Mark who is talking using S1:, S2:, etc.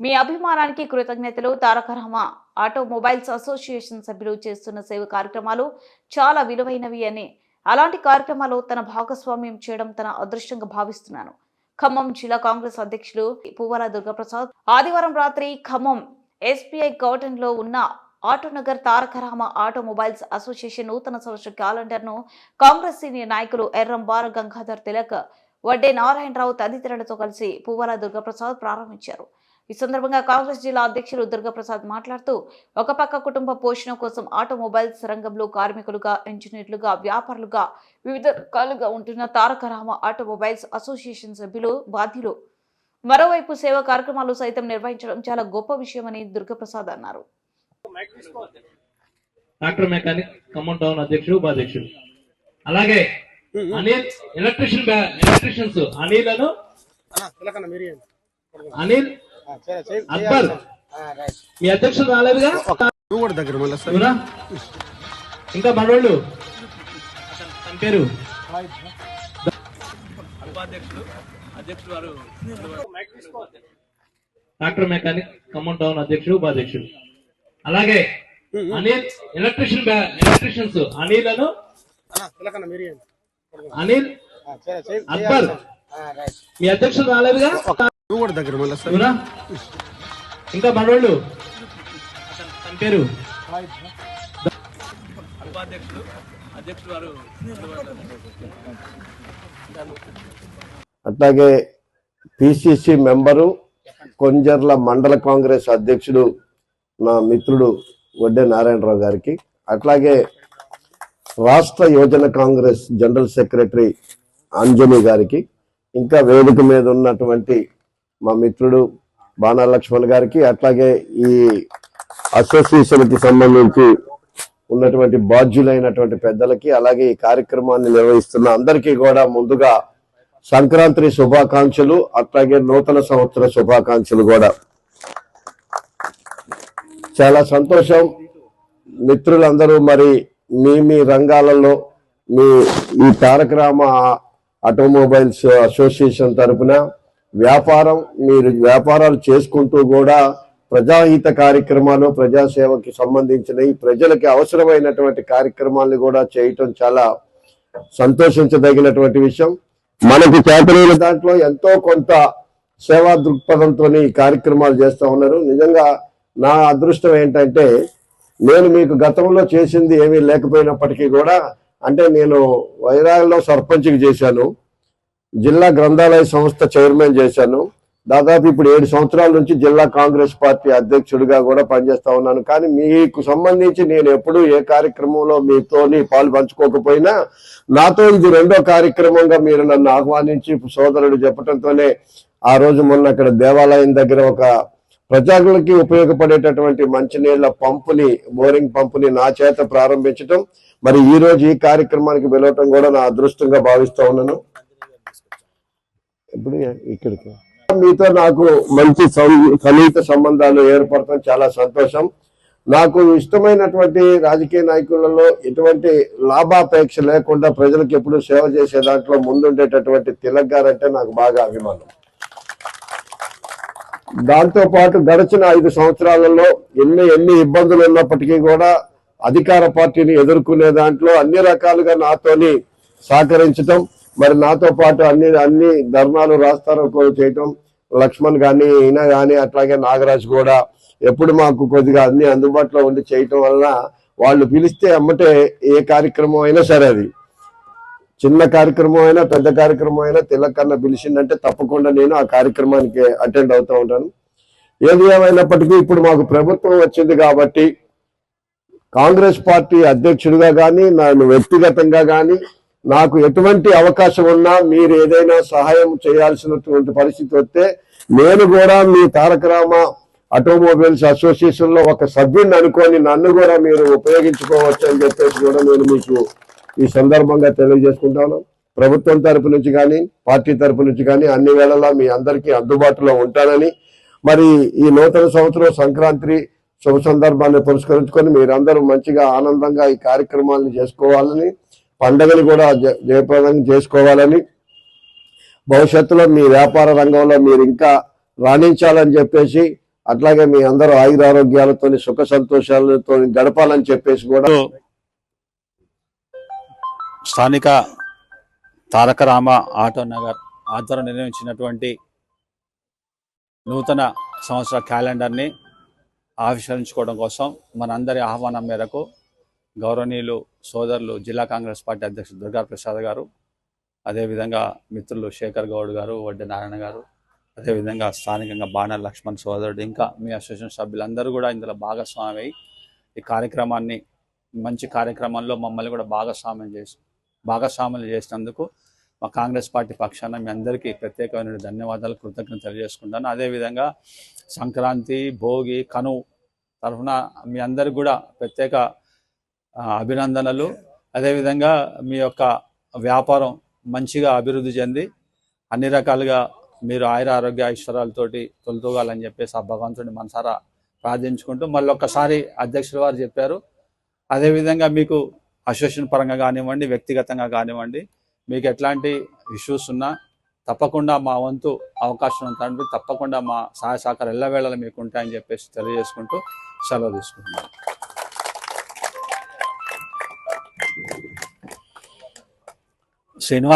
S1: మీ అభిమానానికి కృతజ్ఞతలు. తారక రహమా automobiles association సభ్యులు చేస్తున్న సేవ కార్యక్రమాలు చాలా విలువైనవి అని అలాంటి కార్యక్రమాలు తన భాగస్వామ్యం చేయడం తన అదృష్టంగా భావిస్తున్నాను. ఖమ్మం జిల్లా కాంగ్రెస్ అధ్యక్షులు పువ్వాల దుర్గాప్రసాద్ ఆదివారం రాత్రి ఖమ్మం ఎస్పీఐ గార్డెన్లో ఉన్న ఆటోనగర్ తారకరామ ఆటోమొబైల్స్ అసోసియేషన్ నూతన సంవత్సర క్యాలెండర్ను కాంగ్రెస్ సీనియర్ నాయకులు ఎర్రం గంగాధర్ తిలక్ వడ్డే నారాయణరావు తదితరులతో కలిసి పువ్వాల దుర్గాప్రసాద్ ప్రారంభించారు. ఈ సందర్భంగా కాంగ్రెస్ జిల్లా అధ్యక్షులు దుర్గాప్రసాద్ మాట్లాడుతూ ఒక పక్క కుటుంబ పోషణ కోసం ఆటోమొబైల్స్ రంగంలో కార్మికులుగా ఇంజనీర్లుగా వ్యాపారులుగా వివిధ రకాలుగా ఉంటున్న తారకరామ ఆటోమొబైల్స్ అసోసియేషన్ సభ్యులు బాధ్యులు. మరోవైపు సేవా కార్యక్రమాలు సైతం నిర్వహించడం చాలా గొప్ప విషయమని దుర్గాప్రసాద్ అన్నారు.
S2: ట్రాక్టర్ మెకానిక్ ఖమ్మం టౌన్ అధ్యక్షుడు ఉపాధ్యక్షుడు. అలాగే అనిల్ ఎలక్ట్రిషియన్ ఎలక్ట్రిషియన్స్ అనిల్ అను అనిల్ అక్బర్. మీ అధ్యక్షుడు రాలేదుగా?
S3: నువ్వు కూడా దగ్గర?
S2: ఇంకా మనోళ్ళు? పేరు? ట్రాక్టర్ మెకానిక్ ఖమ్మం టౌన్ అధ్యక్షుడు ఉపాధ్యక్షుడు. అలాగే అనిల్ ఎలక్ట్రిషియన్ ఎలక్ట్రిషియన్స్ అనిల్ అను అనిల్ అక్బర్. మీ అధ్యక్షుడు రాలేదుగా?
S3: నువ్వు కూడా దగ్గర మళ్ళీ?
S2: ఇంకా మనోళ్ళు? తన పేరు?
S4: అట్లాగే పిసిసి మెంబరు కొంజర్ల మండల కాంగ్రెస్ అధ్యక్షుడు నా మిత్రుడు వడ్డే నారాయణరావు గారికి అట్లాగే రాష్ట్ర యోజన కాంగ్రెస్ జనరల్ సెక్రటరీ అంజని గారికి ఇంకా వేదిక మీద ఉన్నటువంటి మా మిత్రుడు బాణా లక్ష్మణ్ గారికి అట్లాగే ఈ అసోసియేషన్కి సంబంధించి ఉన్నటువంటి బాధ్యులైనటువంటి పెద్దలకి అలాగే ఈ కార్యక్రమాన్ని నిర్వహిస్తున్న అందరికీ కూడా ముందుగా సంక్రాంతి శుభాకాంక్షలు అట్లాగే నూతన సంవత్సర శుభాకాంక్షలు కూడా. చాలా సంతోషం. మిత్రులందరూ మరి మీ మీ రంగాలలో మీ ఈ తారక రామ ఆటోమొబైల్స్ అసోసియేషన్ తరపున వ్యాపారం మీరు వ్యాపారాలు చేసుకుంటూ కూడా ప్రజాహిత కార్యక్రమాలు ప్రజాసేవకి సంబంధించినవి ప్రజలకి అవసరమైనటువంటి కార్యక్రమాలను కూడా చేయటం చాలా సంతోషించదగినటువంటి విషయం. మనకి చేతనైన దాంట్లో ఎంతో కొంత సేవా దృక్పథంతో ఈ కార్యక్రమాలు చేస్తూ ఉన్నారు. నిజంగా నా అదృష్టం ఏంటంటే నేను మీకు గతంలో చేసింది ఏమీ లేకపోయినప్పటికీ కూడా అంటే నేను వైరాగ్లో సర్పంచ్కి చేశాను. జిల్లా గ్రంథాలయ సంస్థ చైర్మన్ చేశాను. దాదాపు ఇప్పుడు ఏడు సంవత్సరాల నుంచి జిల్లా కాంగ్రెస్ పార్టీ అధ్యక్షుడిగా కూడా పనిచేస్తా ఉన్నాను. కానీ మీకు సంబంధించి నేను ఎప్పుడూ ఏ కార్యక్రమంలో మీతోని పాలు పంచుకోకపోయినా నాతో ఇది రెండో కార్యక్రమంగా మీరు నన్ను ఆహ్వానించి సోదరుడు చెప్పడంతోనే ఆ రోజు మొన్న అక్కడ దేవాలయం దగ్గర ఒక ప్రజలకి ఉపయోగపడేటటువంటి మంచినీళ్ళ పంపుని బోరింగ్ పంపుని నా చేత ప్రారంభించటం. మరి ఈ రోజు ఈ కార్యక్రమానికి వెళ్ళటం కూడా నా అదృష్టంగా భావిస్తా ఉన్నాను. ఇప్పుడు ఇక్కడికి. మీతో నాకు మంచి సన్నిహిత సంబంధాలు ఏర్పడటం చాలా సంతోషం. నాకు ఇష్టమైనటువంటి రాజకీయ నాయకులలో ఎటువంటి లాభాపేక్ష లేకుండా ప్రజలకు ఎప్పుడు సేవ చేసే దాంట్లో ముందుండేటటువంటి తిలక్ గారు అంటే నాకు బాగా అభిమానం. దాంతో పాటు గడిచిన ఐదు సంవత్సరాలలో ఎన్ని ఎన్ని ఇబ్బందులు ఉన్నప్పటికీ కూడా అధికార పార్టీని ఎదుర్కొనే దాంట్లో అన్ని రకాలుగా నాతోని సహకరించటం మరి నాతో పాటు అన్ని అన్ని ధర్నాలు రాస్తారోకోలు చేయటం లక్ష్మణ్ కానీ ఈయన కానీ అట్లాగే నాగరాజ్ కూడా ఎప్పుడు మాకు కొద్దిగా అన్ని అందుబాటులో ఉండి చేయటం వలన వాళ్ళు పిలిస్తే అమ్మటే ఏ కార్యక్రమం అయినా సరే అది. చిన్న కార్యక్రమం అయినా పెద్ద కార్యక్రమం అయినా తిలకన్న పిలిచిందంటే తప్పకుండా నేను ఆ కార్యక్రమానికి అటెండ్ అవుతూ ఉంటాను. ఏది ఏమైనప్పటికీ ఇప్పుడు మాకు ప్రభుత్వం వచ్చింది కాబట్టి కాంగ్రెస్ పార్టీ అధ్యక్షుడిగా కానీ నన్ను వ్యక్తిగతంగా కానీ నాకు ఎటువంటి అవకాశం ఉన్నా మీరు ఏదైనా సహాయం చేయాల్సినటువంటి పరిస్థితి వస్తే నేను కూడా మీ తారక రామ ఆటోమొబైల్స్ అసోసియేషన్లో ఒక సభ్యుడిని అనుకొని నన్ను కూడా మీరు ఉపయోగించుకోవచ్చు అని చెప్పేసి కూడా నేను మీకు ఈ సందర్భంగా తెలియజేసుకుంటాను. ప్రభుత్వం తరపు నుంచి కానీ పార్టీ తరపు నుంచి కానీ అన్ని వేళలా మీ అందరికీ అందుబాటులో ఉంటానని మరి ఈ నూతన సంవత్సరం సంక్రాంతి శుభ సందర్భాన్ని పురస్కరించుకొని మీరందరూ మంచిగా ఆనందంగా ఈ కార్యక్రమాలను చేసుకోవాలని పండుగలు కూడా జ- జయప్రదంగా చేసుకోవాలని భవిష్యత్తులో మీ వ్యాపార రంగంలో మీరు ఇంకా రాణించాలని చెప్పేసి అట్లాగే మీ అందరూ ఆయురారోగ్యాలతో సుఖ సంతోషాలతో గడపాలని చెప్పేసి కూడా
S5: స్థానిక తారక రామ ఆటో నగర్ ఆధ్వర్యం నిర్వహించినటువంటి నూతన సంవత్సర క్యాలెండర్ని ఆవిష్కరించుకోవడం కోసం మనందరి ఆహ్వానం మేరకు గౌరవనీయులు సోదరులు జిల్లా కాంగ్రెస్ పార్టీ అధ్యక్షుడు దుర్గా ప్రసాద్ గారు అదేవిధంగా మిత్రులు శేఖర్ గౌడ్ గారు వడ్డె నారాయణ గారు అదేవిధంగా స్థానికంగా బాణర్ లక్ష్మణ్ సోదరుడు ఇంకా మీ అసోసియేషన్ సభ్యులందరూ కూడా ఇందులో భాగస్వామి ఈ కార్యక్రమాన్ని మంచి కార్యక్రమంలో మమ్మల్ని కూడా భాగస్వామ్యం చేసి భాగస్వాములు చేసినందుకు మా కాంగ్రెస్ పార్టీ పక్షాన మీ అందరికీ ప్రత్యేకమైన ధన్యవాదాలు కృతజ్ఞతలు తెలియజేసుకుంటాను. అదేవిధంగా సంక్రాంతి భోగి కను తరఫున మీ అందరికి కూడా ప్రత్యేక అభినందనలు. అదేవిధంగా మీ యొక్క వ్యాపారం మంచిగా అభివృద్ధి చెంది అన్ని రకాలుగా మీరు ఆయుర ఆరోగ్య ఐశ్వర్యాలతోటి తొలుతూగాలని చెప్పేసి ఆ భగవంతుడిని మనసారా ప్రార్థించుకుంటూ మళ్ళీ ఒక్కసారి అధ్యక్షుల వారు చెప్పారు. అదేవిధంగా మీకు అసోసియేషన్ పరంగా కానివ్వండి వ్యక్తిగతంగా కానివ్వండి మీకు ఎట్లాంటి ఇష్యూస్ ఉన్నా తప్పకుండా మా వంతు అవకాశం ఉంటుంది తప్పకుండా మా సహాయ సహకారం ఎల్లవేళలా మీకు ఉంటాయని చెప్పేసి తెలియజేసుకుంటూ సెలవు తీసుకుంటున్నాను. se nos